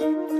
కొప్పులోని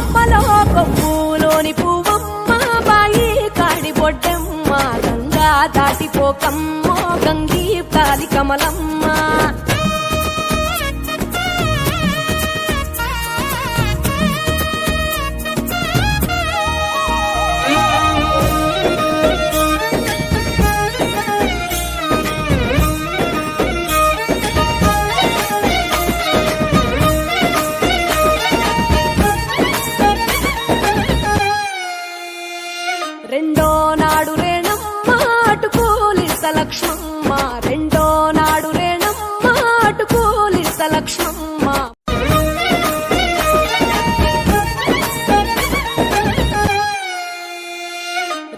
పూల బతుకమ్మలో పువ్వమ్మ బాయి కాడి బొడ్డమ్మ గంగా దాటిపోకమ్మో గంగీ కాలి కమలమ్మ. లక్ష్మమ్మ రెండో నాడు రేణమ్మ అటు లక్ష్మమ్మ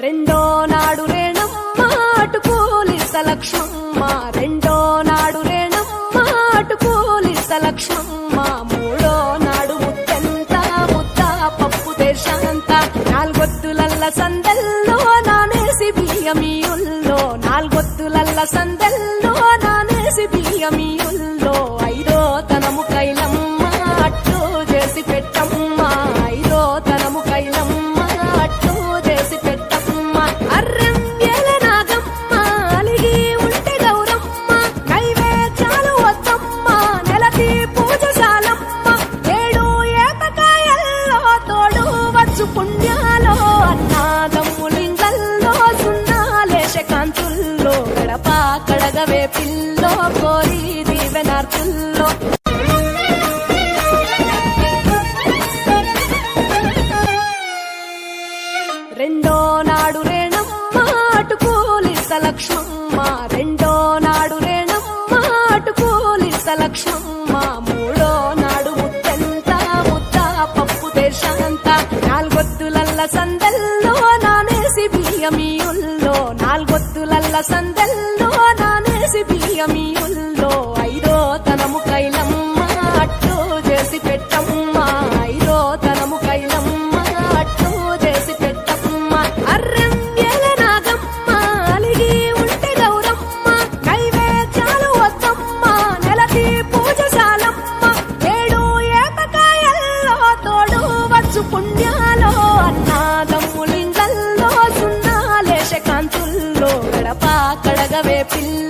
రెండో నాడు రేణమ్మ అటు లక్ష్మమ్మ రెండో నాడు రేణమ్మ అటు లక్ష్మమ్మ మూడో నాడు ముద్దెంత ముద్ద పప్పు దేశంత నాలుగొత్తులల్ల సంద నాలుగొత్తులల్ల సందెల్లో నానేసి బియ్యమియుల్లో కోరి దీవెనార్తుల్లో. రెండో నాడు రేణమ్మ అటు పోలీస లక్ష్మమ్మ రెండో నాడు రేణమ్మ అటు పోలీస లక్ష్మమ్మ మూడో నాడు ముద్దెంత ముద్ద పప్పు దేశంత నాలుగొత్తులల్ల సందల్లో నానేసి బియ్యమియుల్లో. నాలుగొత్తులల్ల సందల్లో నానేసి మనసు పుణ్యాలో అన్నా తమ్ములింగల్లో సున్నాలేశ కాంతుల్లో గడపా కడగవే పిల్ల.